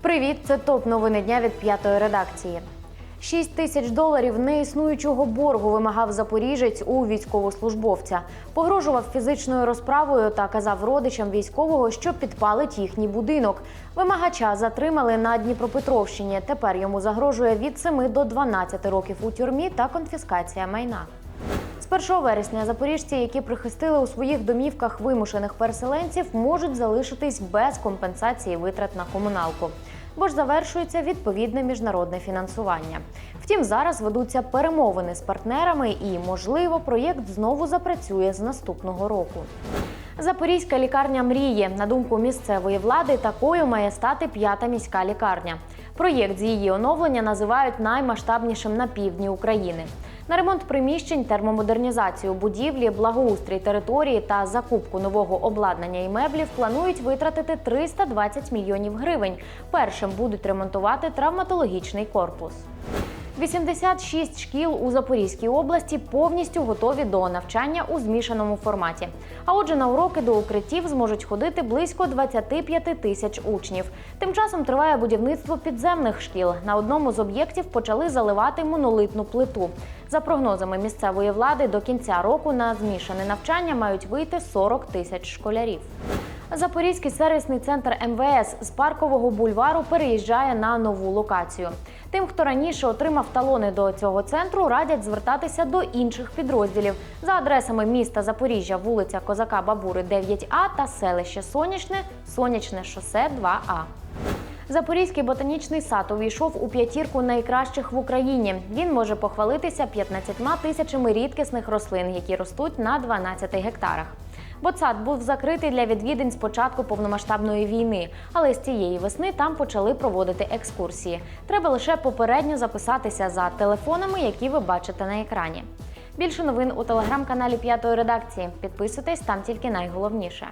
Привіт, це топ новини дня від п'ятої редакції. 6 тисяч доларів неіснуючого боргу вимагав запоріжець у військовослужбовця. Погрожував фізичною розправою та казав родичам військового, що підпалить їхній будинок. Вимагача затримали на Дніпропетровщині. Тепер йому загрожує від 7 до 12 років у тюрмі та конфіскація майна. З 1 вересня запоріжці, які прихистили у своїх домівках вимушених переселенців, можуть залишитись без компенсації витрат на комуналку. Бо ж завершується відповідне міжнародне фінансування. Втім, зараз ведуться перемовини з партнерами, і, можливо, проєкт знову запрацює з наступного року. Запорізька лікарня мріє. На думку місцевої влади, такою має стати п'ята міська лікарня. Проєкт з її оновлення називають наймасштабнішим на півдні України. На ремонт приміщень, термомодернізацію будівлі, благоустрій території та закупку нового обладнання і меблів планують витратити 320 мільйонів гривень. Першим будуть ремонтувати травматологічний корпус. 86 шкіл у Запорізькій області повністю готові до навчання у змішаному форматі. А отже, на уроки до укриттів зможуть ходити близько 25 тисяч учнів. Тим часом триває будівництво підземних шкіл. На одному з об'єктів почали заливати монолитну плиту. За прогнозами місцевої влади, до кінця року на змішане навчання мають вийти 40 тисяч школярів. Запорізький сервісний центр МВС з паркового бульвару переїжджає на нову локацію. Тим, хто раніше отримав талони до цього центру, радять звертатися до інших підрозділів за адресами міста Запоріжжя, вулиця Козака Бабури, 9А та селище Сонячне, Сонячне шосе 2А. Запорізький ботанічний сад увійшов у п'ятірку найкращих в Україні. Він може похвалитися 15 тисячами рідкісних рослин, які ростуть на 12 гектарах. Ботсад був закритий для відвідин з початку повномасштабної війни, але з цієї весни там почали проводити екскурсії. Треба лише попередньо записатися за телефонами, які ви бачите на екрані. Більше новин у телеграм-каналі П'ятої редакції. Підписуйтесь там тільки найголовніше.